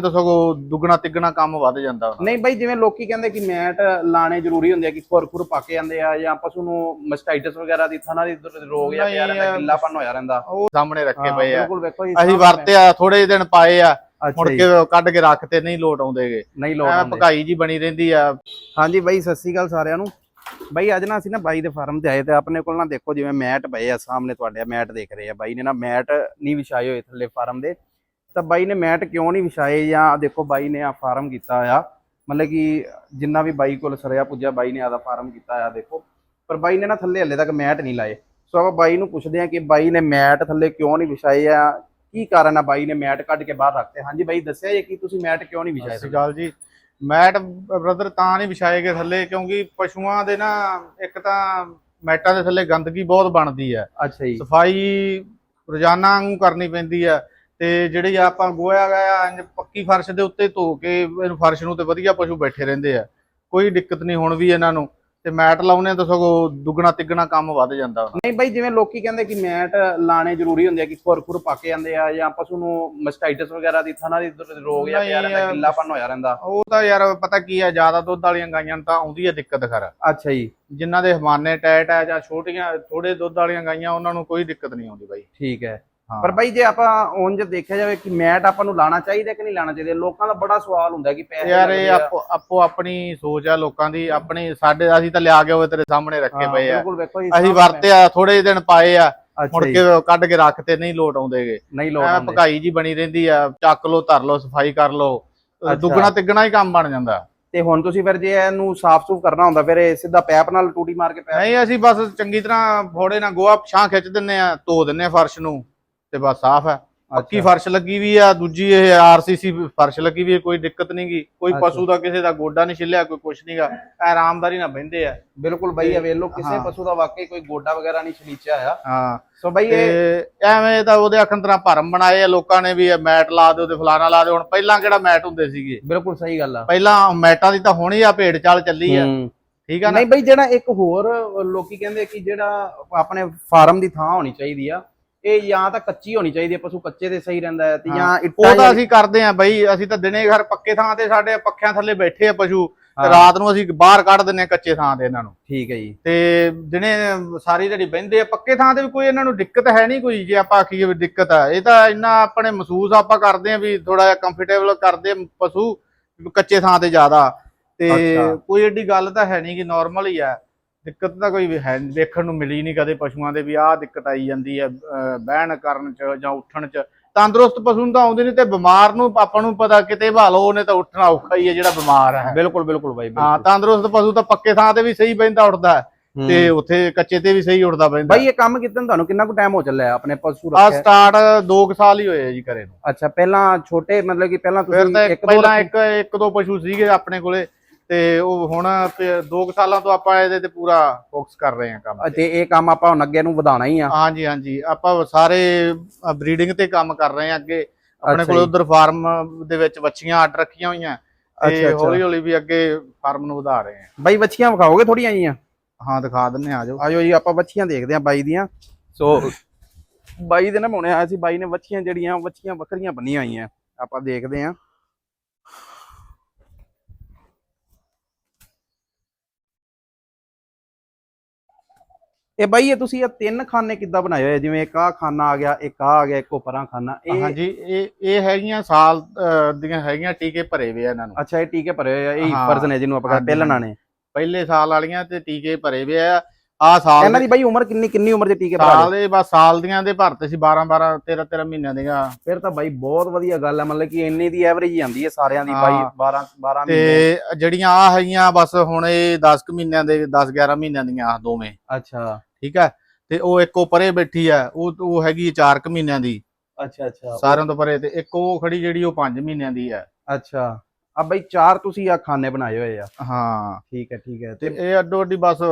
ਤਾਂ ਸਗੋਂ ਦੁੱਗਣਾ ਤਿੱਗਣਾ ਕੰਮ ਵੱਧ ਜਾਂਦਾ। ਨਹੀਂ ਬਾਈ ਜਿਵੇਂ ਲੋਕੀ ਕਹਿੰਦੇ ਕਿ ਮੈਟ ਲਾਣੇ ਜ਼ਰੂਰੀ ਹੁੰਦੇ ਆ ਕਿ ਖੁਰ ਖੁਰ ਪਾ ਕੇ ਜਾਂਦੇ ਆ ਜਾਂ ਪਸ਼ੂ ਨੂੰ ਮਸਟਾਈਟਸ ਵਗੈਰਾ ਦੀ ਥਣਾ ਦੀ ਦ- ਰੋਗ ਜਾਂ ਪਿਆ ਰਹਿੰਦਾ ਨਹੀਂ, ਗਿੱਲਾਪਨ ਹੋਇਆ ਰਹਿੰਦਾ। ਉਹ ਸਾਹਮਣੇ ਰੱਖੇ ਪਏ ਆ। ਬਿਲਕੁਲ ਵੇਖੋ ਜੀ ਅਸੀਂ ਸਾਹਮਣੇ। ਵਰਤਿਆ ਥੋੜੇ ਦਿਨ ਪਾਏ ਆ ਮੁੜ ਜੀ, ਕੇ ਕੱਢ ਕੇ ਰੱਖਤੇ ਨਹੀਂ ਲੋਟ ਆਉਂਦੇਗੇ ਨਹੀਂ ਲੋੜ ਐ ਆਉਂਦੇ। ਭਕਾਈ ਜੀ ਬਣੀ ਰਹਿੰਦੀ ਆ। ਹਾਂਜੀ ਬਾਈ ਸਤਿ ਸ੍ਰੀ ਅਕਾਲ ਸਾਰਿਆਂ ਨੂੰ। ਬਾਈ ਅੱਜ ਨਾ ਅਸੀਂ ਨਾ ਬਾਈ ਦੇ ਫਾਰਮ ਤੇ ਆਏ ਤੇ ਆਪਣੇ ਕੋਲ ਨਾ ਦੇਖੋ ਜਿਵੇਂ ਮੈਟ ਪਏ ਆ ਸਾਹਮਣੇ ਤੁਹਾਡੇ ਮੈਟ ਦੇਖ ਰਹੇ ਆ ਬਾਈ ਨੇ ਨਾ। ਮੈਟ ਨਹੀਂ ਵਿਛਾਏ ਹੋਏ ਥੱਲੇ ਫਾਰਮ ਦੇ। ਤਾਂ ਬਾਈ ਨੇ ਮੈਟ ਕਿਉਂ ਨਹੀਂ ਵਿਛਾਏ ਜਾਂ ਦੇਖੋ ਬਾਈ ਨੇ ਆ ਫਾਰਮ ਕੀਤਾ ਆ। ਮਤਲਬ ਕਿ ਜਿੰਨਾ ਵੀ ਬਾਈ ਕੋਲ ਸਰਿਆ ਪੁੱਜਾ ਬਾਈ ਨੇ ਆਦਾ ਫਾਰਮ ਕੀਤਾ ਆ ਦੇਖੋ। ਪਰ ਬਾਈ ਨੇ ਨਾ ਥੱਲੇ ਹੱਲੇ ਤੱਕ ਮੈਟ ਨਹੀਂ ਲਾਏ। ਸੋ ਆਪਾਂ ਬਾਈ ਨੂੰ ਪੁੱਛਦੇ ਆ ਕਿ ਬਾਈ ਨੇ ਮੈਟ ਥੱਲੇ ਕਿਉਂ ਨਹੀਂ ਵਿਛਾਏ ਆ? ਕੀ ਕਾਰਨ ਆ ਬਾਈ ਨੇ ਮੈਟ ਕੱਢ ਕੇ ਬਾਹਰ ਰੱਖਤੇ? ਹਾਂਜੀ ਬਾਈ ਦੱਸਿਆ ਜੀ ਕਿ ਤੁਸੀਂ ਮੈਟ ਕਿਉਂ ਨਹੀਂ ਵਿਛਾਏ ਸ਼੍ਰੀ ਅਕਾਲ ਜੀ। ਮੈਟ ਬ੍ਰਦਰ ਤਾਂ ਨਹੀਂ ਵਿਛਾਏ ਗਏ ਥੱਲੇ ਕਿਉਂਕਿ ਪਸ਼ੂਆਂ ਦੇ ਨਾ ਇੱਕ ਤਾਂ ਮੈਟਾਂ ਦੇ ਥੱਲੇ ਗੰਦਗੀ ਬਹੁਤ ਬਣਦੀ ਹੈ ਅੱਛਾ ਜੀ। ਸਫ਼ਾਈ ਰੋਜ਼ਾਨਾ ਵਾਂਗੂ ਕਰਨੀ ਪੈਂਦੀ ਆ। ਤੇ ਜਿਹੜੀ ਆਪਾਂ ਗੋਇਆ ਗਿਆ ਇੰਜ ਪੱਕੀ ਫਰਸ਼ ਦੇ ਉੱਤੇ ਧੋ ਕੇ ਇਹਨੂੰ ਫਰਸ਼ ਨੂੰ ਤੇ ਵਧੀਆ ਪਸ਼ੂ ਬੈਠੇ ਰਹਿੰਦੇ ਆ। ਕੋਈ ਦਿੱਕਤ ਨਹੀਂ ਹੁਣ ਵੀ ਇਹਨਾਂ ਨੂੰ। ਤੇ ਮੈਟ ਲਾਉਨੇ ਤਾਂ ਸਗੋਂ ਦੁੱਗਣਾ ਤਿੱਗਣਾ ਕੰਮ ਵੱਧ ਜਾਂਦਾ। ਨਹੀਂ ਬਾਈ ਜਿਵੇਂ ਲੋਕੀ ਕਹਿੰਦੇ ਕਿ ਮੈਟ ਲਾਣੇ ਜ਼ਰੂਰੀ ਹੁੰਦੇ ਆ ਕਿ ਖੁਰ ਖੁਰ ਪਾ ਕੇ ਜਾਂਦੇ ਆ ਜਾਂ ਪਸ਼ੂ ਨੂੰ ਮਸਟਾਈਟਸ ਵਗੈਰਾ ਦੀ ਥਣਾ ਦੀ ਦ- ਰੋਗ ਜਾਂ ਪਿਆ ਰਹਿੰਦਾ ਨਹੀਂ, ਗਿੱਲਾਪਨ ਹੋਇਆ ਰਹਿੰਦਾ। ਉਹ ਤਾਂ ਯਾਰ ਪਤਾ ਕੀ ਆ ਜ਼ਿਆਦਾ ਦੁੱਧ ਵਾਲੀਆਂ ਗਾਈਆਂ ਨੂੰ ਤਾਂ ਆਉਂਦੀ ਆ ਦਿੱਕਤ ਖਰ। ਅੱਛਾ ਜੀ। ਜਿਨ੍ਹਾਂ ਦੇ ਹਮਾਨੇ ਟੈਟ ਆ ਜਾਂ ਛੋਟੀਆਂ ਥੋੜੇ ਦੁੱਧ ਵਾਲੀਆਂ ਗਾਈਆਂ ਉਹਨਾਂ ਨੂੰ ਕੋਈ ਦਿੱਕਤ ਨਹੀਂ ਆਉਂਦੀ ਬਾਈ। ਠੀਕ ਹਾਂ। ਪਰ ਬਾਈ ਜੇ ਆਪਾਂ ਉਂਝ ਦੇਖਿਆ ਜਾਵੇ ਕਿ ਮੈਟ ਆਪਾਂ ਨੂੰ ਲਾਣਾ ਚਾਹੀਦਾ ਕਿ ਨਹੀਂ ਲਾਣਾ ਚਾਹੀਦਾ ਲੋਕਾਂ ਦਾ ਬੜਾ ਸਵਾਲ ਹੁੰਦਾ ਕਿ ਪੈਸੇ ਯਾਰ ਇਹ ਆ। ਆਪੋ ਆਪੋ ਆਪਣੀ ਸੋਚ ਆ ਲੋਕਾਂ ਦੀ ਆਪਣੀ ਸਾਡੇ ਅਸੀਂ ਤਾਂ ਲਿਆ ਕੇ ਉਹ ਤੇਰੇ ਸਾਹਮਣੇ ਰੱਖੇ ਪਏ ਆ ਅਸੀਂ ਸਾਹਮਣੇ। ਵਰਤਿਆ ਥੋੜੇ ਦਿਨ ਪਾਏ ਆ ਮੁੜ ਕੇ ਕੱਢ ਕੇ ਰੱਖਤੇ ਨਹੀਂ ਲੋਟ ਆਉਂਦੇਗੇ ਨਹੀਂ ਐ ਆਉਂਦੇ। ਭਕਾਈ ਜੀ ਬਣੀ ਰਹਿੰਦੀ ਆ ਚੱਕ ਲੋ ਧਰ ਲੋ ਸਫ਼ਾਈ ਕਰ ਲੋ। ਦੁੱਗਣਾ ਤਿੱਗਣਾ ਹੀ ਕੰਮ ਬਣ ਜਾਂਦਾ ਤੇ ਹੁਣ ਤੁਸੀਂ ਫਿਰ ਜੇ ਇਹਨੂੰ ਸਾਫ਼ ਸੂਫ ਕਰਨਾ ਹੁੰਦਾ ਫਿਰ ਇਹ ਸਿੱਧਾ ਪੈਪ ਨਾਲ ਟੂਟੀ ਮਾਰ ਕੇ ਪੈਪ ਨਹੀਂ ਅਸੀਂ ਬਸ ਚੰਗੀ ਤਰ੍ਹਾਂ ਫੋੜੇ ਨਾਲ ਗੋਆ ਛਾਂ ਖਿੱਚ ਦਿੰਨੇ ਆ ਧੋ ਦਿੰਨੇ ਆ ਫਰਸ਼ ਨੂੰ ਤੇ ਬਸ ਸਾਫ਼ ਹੈ। ਪੱਕੀ। ਫਰਸ਼ ਲੱਗੀ ਵੀ ਆ ਦੂਜੀ ਇਹ ਆਰਸੀਸੀ ਫਰਸ਼ ਲੱਗੀ ਵੀ ਕੋਈ ਦਿੱਕਤ ਨਹੀਂ ਗੀ। ਕੋਈ। ਪਸ਼ੂ ਦਾ ਕਿਸੇ ਦਾ ਗੋਡਾ ਨਹੀਂ ਛਿੱਲਿਆ ਕੋਈ ਕੁਛ ਨਹੀਂਗਾ ਆਰਾਮਦਾਰੀ ਨਾਲ ਬਹਿੰਦੇ ਆ। ਬਿਲਕੁਲ ਬਾਈ ਇਹ ਵੇਖ ਲਓ ਕਿਸੇ। ਪਸ਼ੂ ਦਾ ਵਾਕਈ ਕੋਈ ਗੋਡਾ ਵਗੈਰਾ ਨਹੀਂ ਛਲੀਚਿਆ ਆ। ਹਾਂ। ਸੋ ਬਾਈ ਇਹ ਐਵੇਂ ਤਾਂ ਉਹਦੇ ਅੱਖਾਂ ਤਰ੍ਹਾਂ ਭਰਮ ਬਣਾਏ ਆ ਲੋਕਾਂ ਨੇ ਵੀ ਇਹ ਮੈਟ ਲਾ ਦਿਓ ਤੇ ਫਲਾਣਾ ਲਾ ਦਿਓ। ਹੁਣ ਪਹਿਲਾਂ ਕਿਹੜਾ ਮੈਟ ਹੁੰਦੇ ਸੀਗੇ? ਬਿਲਕੁਲ ਸਹੀ ਗੱਲ ਆ। ਪਹਿਲਾਂ ਮੈਟਾਂ ਦੀ ਤਾਂ ਹੋਣੀ ਆ ਭੇਡ ਚਾਲ ਚੱਲੀ ਆ। ਠੀਕ ਆ ਨਹੀਂ ਬਈ ਜਿਹੜਾ ਇੱਕ ਹੋਰ ਲੋਕੀ ਕਹਿੰਦੇ ਕਿ ਜਿਹੜਾ ਆਪਣੇ ਫਾਰਮ ਦੀ ਥਾਂ ਹੋਣੀ ਚਾਹੀਦੀ ਆ ਇਹ ਜਾਂ ਤਾਂ ਕੱਚੀ ਹੋਣੀ ਚਾਹੀਦੀ ਹੈ ਪਸ਼ੂ ਕੱਚੇ ਤੇ ਸਹੀ ਰਹਿੰਦਾ ਹੈ ਤੇ ਜਾਂ ਇੱਟਾਂ ਉਹ ਤਾਂ ਅਸੀਂ ਕਰਦੇ ਆ ਬਈ ਅਸੀਂ ਤਾਂ ਦਿਨੇ ਘਰ ਪੱਕੇ ਥਾਂ ਤੇ ਸਾਡੇ ਪੱਖਿਆਂ ਥੱਲੇ ਬੈਠੇ ਆ ਪਸ਼ੂ ਤੇ। ਰਾਤ ਨੂੰ ਅਸੀਂ ਬਾਹਰ ਕੱਢ ਦਿੰਨੇ ਆ ਕੱਚੇ ਥਾਂ ਤੇ ਇਹਨਾਂ ਨੂੰ। ਠੀਕ ਹੈ ਜੀ। ਤੇ ਦਿਨੇ ਸਾਰੀ ਜਿਹੜੀ ਬਹਿੰਦੇ ਆ ਪੱਕੇ ਥਾਂ ਤੇ ਵੀ ਕੋਈ ਇਹਨਾਂ ਨੂੰ ਦਿੱਕਤ ਹੈ ਨਹੀਂ ਕੋਈ ਜੇ ਆਪਾਂ ਆਖੀਏ ਵੀ ਦਿੱਕਤ ਆ। ਇਹ ਤਾਂ ਇੰਨਾ ਆਪਣੇ ਮਹਿਸੂਸ ਆਪਾਂ ਕਰਦੇ ਆ ਵੀ ਥੋੜਾ ਜਿਹਾ ਕੰਫਰਟੇਬਲ ਕਰਦੇ ਪਸ਼ੂ ਕੱਚੇ ਥਾਂ ਤੇ ਜ਼ਿਆਦਾ। ਤੇ। ਕੋਈ ਏਡੀ ਗੱਲ ਤਾਂ ਹੈ ਨਹੀਂ ਕਿ ਨਾਰਮਲ ਹੀ ਆ। ਦਿੱਕਤ ਤਾਂ ਕੋਈ ਹੈ ਦੇਖਣ ਨੂੰ ਮਿਲੀ ਨਹੀਂ ਕਦੇ ਪਸ਼ੂਆਂ ਦੇ ਵੀ ਆਹ ਦਿੱਕਤ ਆਈ ਜਾਂਦੀ ਹੈ ਬਹਿਣ ਕਰਨ ਚ ਜਾਂ ਉੱਠਣ ਚ। ਤੰਦਰੁਸਤ ਪਸ਼ੂ ਨੂੰ ਤਾਂ ਆਉਂਦੀ ਨਹੀਂ ਤੇ ਬਿਮਾਰ ਨੂੰ ਆਪਾਂ ਨੂੰ ਪਤਾ ਕਿਤੇ ਭਾਲੋ ਉਹਨੇ ਤਾਂ ਉੱਠਣਾ ਔਖਾ ਹੀ ਹੈ ਜਿਹੜਾ ਬਿਮਾਰ ਹੈ। ਬਿਲਕੁਲ ਬਿਲਕੁਲ ਬਾਈ ਹਾਂ ਤੰਦਰੁਸਤ ਪਸ਼ੂ ਤਾਂ ਪੱਕੇ ਥਾਂ ਤੇ ਵੀ ਸਹੀ ਬਹਿੰਦਾ ਉੱਠਦਾ। ਤੇ ਉੱਥੇ ਕੱਚੇ ਤੇ ਵੀ ਸਹੀ ਉੱਠਦਾ ਬਹਿੰਦਾ ਬਾਈ ਇਹ ਕੰਮ ਕੀਤੇ ਤੁਹਾਨੂੰ ਕਿੰਨਾ ਕੁ ਟਾਈਮ ਹੋ ਚੱਲਿਆ ਆਪਣੇ ਪਸ਼ੂ ਆ ਰੱਖਿਆ ਸਟਾਰਟ 2 ਸਾਲ ਹੀ ਹੋਏ ਆ ਜੀ ਘਰੇ ਨੂੰ। ਅੱਛਾ ਪਹਿਲਾਂ ਛੋਟੇ ਮਤਲਬ ਕਿ ਪਹਿਲਾਂ ਤੁਸੀਂ ਤਾਂ ਇੱਕ ਦੋ ਪਹਿਲਾਂ ਇੱਕ ਇੱਕ ਦੋ ਪਸ਼ੂ ਸੀਗੇ ਆਪਣੇ ਕੋਲੇ। ਤੇ ਉਹ ਹੁਣ 2 ਸਾਲਾਂ ਤੋਂ ਆਪਾਂ ਇਹਦੇ ਤੇ ਪੂਰਾ ਫੋਕਸ ਕਰ ਰਹੇ ਹਾਂ ਕੰਮ ਤੇ ਇਹ ਕੰਮ ਆਪਾਂ ਹੁਣ ਅੱਗੇ ਨੂੰ ਵਧਾਉਣਾ ਹੀ ਆ। ਹਾਂਜੀ ਹਾਂਜੀ। ਆਪਾਂ ਸਾਰੇ ਬਰੀਡਿੰਗ ਤੇ ਕੰਮ ਕਰ ਰਹੇ ਹਾਂ ਅੱਗੇ। ਆਪਣੇ ਅੱਛਾ ਕੋਲ ਜੀ। ਉਧਰ ਫਾਰਮ ਦੇ ਵਿੱਚ ਬੱਚੀਆਂ ਆਰਡਰ ਰੱਖੀਆਂ ਹੋਈਆਂ ਅੱਛਾ, ਤੇ ਅੱਛਾ। ਹੌਲੀ ਹੌਲੀ ਵੀ ਅੱਗੇ ਫਾਰਮ ਨੂੰ ਵਧਾ ਰਹੇ ਹਾਂ। ਬਾਈ ਬੱਚੀਆਂ ਵਿਖਾਓਗੇ ਥੋੜੀਆਂ ਜੀਆਂ ਹਾਂ ਦਿਖਾ ਦਿੰਨੇ ਆ ਜਾਓ। ਆਜੋ ਜੀ ਆਪਾਂ ਬੱਚੀਆਂ ਦੇਖਦੇ ਆਂ ਬਾਈ ਦੀਆਂ। ਸੋ ਬਾਈ ਦੇ ਨਾ ਮੋਣੇ ਆਇਆ ਸੀ ਬਾਈ ਨੇ ਬੱਚੀਆਂ ਜਿਹੜੀਆਂ ਬੱਚੀਆਂ ਵੱਖਰੀਆਂ ਬੰਨੀਆਂ ਹੋਈਆਂ। ਆਪਾਂ ਦੇਖਦੇ ਆਂ ਇਹ ਬਾਈ ਇਹ ਤੁਸੀਂ ਇਹ ਤਿੰਨ ਖਾਨੇ ਕਿੱਦਾਂ ਬਣਾਏ ਹੋਏ? ਆ? ਜਿਵੇਂ ਇੱਕ ਆਹ ਖਾਨਾ ਆ ਗਿਆ ਇੱਕ ਆ ਆ ਗਿਆ ਇੱਕ ਉਪਰਾਂ ਖਾਨਾ। ਇਹ ਹਾਂਜੀ ਇਹ ਇਹ ਹੈਗੀਆਂ ਸਾਲ ਦੀਆਂ ਹੈਗੀਆਂ ਟੀਕੇ ਭਰੇ ਆ ਇਹਨਾਂ ਨੂੰ। ਅੱਛਾ ਇਹ ਟੀਕੇ ਭਰੇ ਹੋਏ ਆ। ਇਹ ਹਾਂ। ਫਰਜ਼ ਨੇ ਜਿਹਨੂੰ ਆਪਾਂ ਕਹਿੰਦੇ ਪਹਿਲਣਾ ਨੇ। ਪਹਿਲੇ ਸਾਲ ਵਾਲੀਆਂ ਤੇ ਟੀਕੇ ਭਰੇ ਵੇ ਆ। ਆ ਸਾਲ ਇਹਨਾਂ ਦੀ ਬਾਈ ਉਮਰ ਕਿੰਨੀ ਕਿੰਨੀ ਉਮਰ ਦੇ ਟੀਕੇ ਭਰਾ ਸਾਲ ਦੇ ਬਸ ਸਾਲ ਦੀਆਂ ਦੇ ਭਰਤੇ ਸੀ 12 12 13 13 ਮਹੀਨਿਆਂ ਦੀਆਂ। ਫਿਰ ਤਾਂ ਬਾਈ ਬਹੁਤ ਵਧੀਆ ਗੱਲ ਹੈ ਮਤਲਬ ਕਿ ਇੰਨੀ ਦੀ ਐਵਰੇਜ ਹੀ ਆਂਦੀ ਹੈ ਸਾਰਿਆਂ ਦੀ ਹਾਂ। ਬਾਈ 12 12 ਤੇ ਮਹੀਨੇ। ਜਿਹੜੀਆਂ ਆ ਹੈਗੀਆਂ ਬਸ ਹੁਣ ਇਹ 10 ਕੁ ਮਹੀਨਿਆਂ ਦੇ 10 11 ਮਹੀਨਿਆਂ ਦੀਆਂ ਦੋਵੇਂ। ਅੱਛਾ। ਠੀਕ ਹੈ? ਤੇ ਉਹ ਇੱਕ ਉਹ ਪਰੇ ਬੈਠੀ ਆ ਉਹ ਉਹ ਹੈਗੀ 4 ਕੁ ਮਹੀਨਿਆਂ ਦੀ। ਅੱਛਾ ਅੱਛਾ। ਸਾਰਿਆਂ ਤੋਂ ਪਰੇ ਤੇ ਇੱਕ ਉਹ ਖੜੀ ਜਿਹੜੀ ਉਹ 5 ਮਹੀਨਿਆਂ ਦੀ ਆ ਅੱਛਾ। ਆ ਬਾਈ ਚਾਰ ਤੁਸੀਂ ਆ ਖਾਨੇ ਬਣਾਏ ਹੋਏ ਆ। ਹਾਂ। ਠੀਕ ਹੈ ਠੀਕ ਹੈ। ਤੇ ਇਹ ਅੱਡੋ ਅੱਡੀ ਬਸ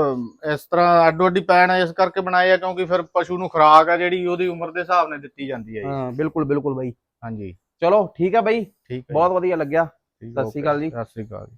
ਇਸ ਤਰ੍ਹਾਂ ਅੱਡੋ ਅੱਡੀ ਪੈਣ ਇਸ ਕਰਕੇ ਬਣਾਏ ਆ ਕਿਉਂਕਿ ਫਿਰ ਪਸ਼ੂ ਨੂੰ ਖੁਰਾਕ ਆ ਜਿਹੜੀ ਉਹਦੀ ਉਮਰ ਦੇ ਹਿਸਾਬ ਨਾਲ ਦਿੱਤੀ ਜਾਂਦੀ ਹੈ ਜੀ। ਹਾਂ ਬਿਲਕੁਲ ਬਿਲਕੁਲ ਬਾਈ। ਹਾਂਜੀ। ਚਲੋ ਠੀਕ ਹੈ ਬਾਈ। ਬਹੁਤ ਵਧੀਆ ਲੱਗਿਆ। ਸਤਿ ਸ਼੍ਰੀ ਅਕਾਲ ਜੀ। ਸਤਿ ਸ਼੍ਰੀ ਅਕਾਲ ਜੀ।